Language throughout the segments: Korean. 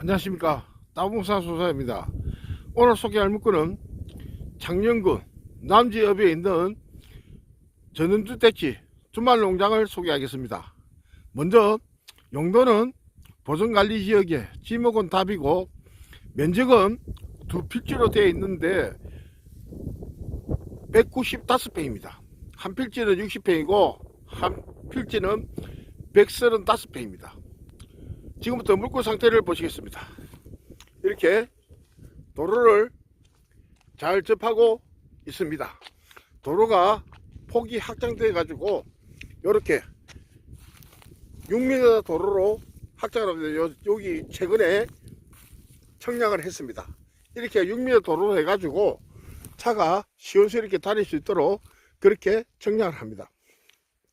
안녕하십니까. 따봉사 소사입니다. 오늘 소개할 물건은 창녕군 남지읍에 있는 전원주택지 주말농장을 소개하겠습니다. 먼저 용도는 보존관리지역에 지목은 답이고 면적은 두 필지로 되어 있는데 195평입니다. 한 필지는 60평이고 한 필지는 135평입니다 지금부터 물고 상태를 보시겠습니다. 이렇게 도로를 잘 접하고 있습니다. 도로가 폭이 확장돼 가지고 이렇게 6m 도로로 확장을 합니다. 요- 여기 최근에 청량을 했습니다. 이렇게 6m 도로로 해가지고 차가 시원스럽게 다닐 수 있도록 그렇게 청량을 합니다.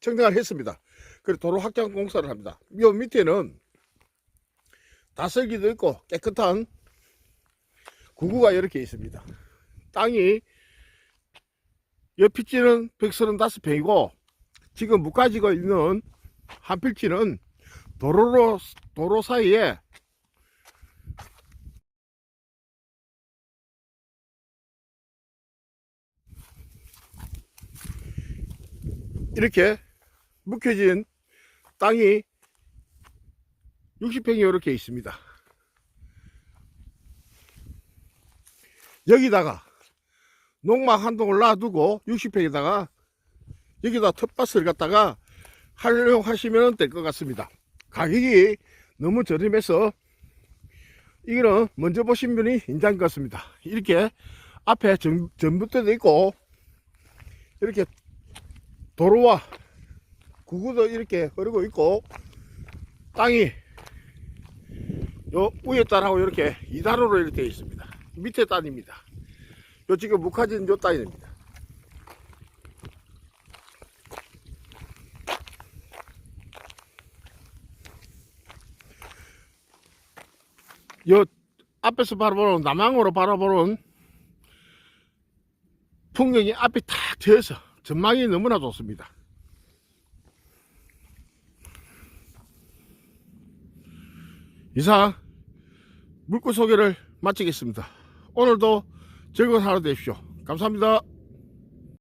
청량을 했습니다. 그리고 도로 확장 공사를 합니다. 요 밑에는 다슬기도 있고 깨끗한 구구가 이렇게 있습니다. 땅이 옆 필지는 135평이고 지금 묶어지고 있는 한 필지는 도로로 도로 사이에 이렇게 묶여진 땅이 60평이 이렇게 있습니다. 여기다가 농막 한 동을 놔두고 60평에다가 여기다 텃밭을 갖다가 활용하시면 될 것 같습니다. 가격이 너무 저렴해서 이거는 먼저 보신 분이 인자인 것 같습니다. 이렇게 앞에 전, 전봇대도 있고 이렇게 도로와 구구도 이렇게 흐르고 있고 땅이 요 위에 땅하고 이렇게 이다로로 이렇게 되어 있습니다. 밑에 땅입니다. 요 지금 묵화진 요 땅입니다. 요 앞에서 바라보는 남항으로 바라보는 풍경이 앞이 탁 트여서 전망이 너무나 좋습니다. 이상 물고 소개를 마치겠습니다. 오늘도 즐거운 하루 되십시오. 감사합니다.